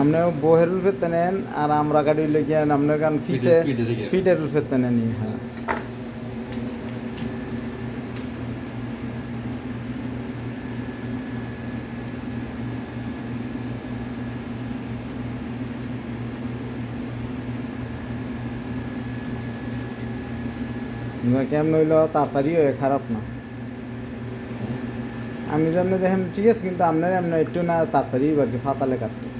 আপনি বহের উল্ফেতে নেন আর আমরা গাড়ি লেগে আপনার গান ফিসে। ফিটের উল্ফেতে নেন হ্যাঁ। কেমন হইল? তাড়াতাড়ি হয়ে খারাপ না। আমি যেমন দেখেন ঠিক আছে কিন্তু আপনার এমন একটু না তাড়াতাড়ি আর কি ফাতালে কাটতে।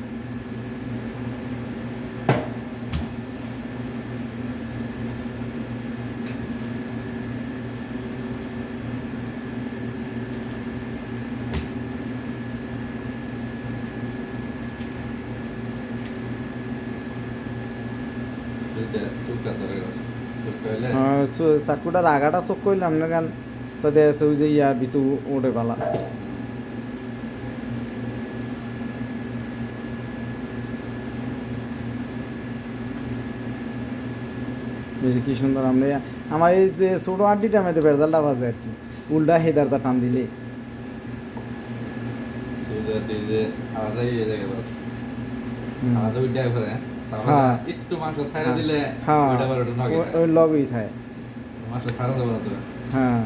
চাকুটার আগাটা চোখ করলাম না গান? তো দেখছে ওই যে ইয়ার ভিতর উড়ে পালা। বেশি কি সুন্দর আমরা আমার এই যে ছোটো আড্ডিটা মেয়েতে বেড়জালটা বাজে আর কি। উল্টা হেদারটা টান দিলে। আলাদা পরে হ্যাঁ। একটু মাংস ছাইরা হ্যাঁ। দিলে হ্যাঁ। আবার ওই- লগই থাকে। মাংস ছাড়া যাবে না তো? হ্যাঁ।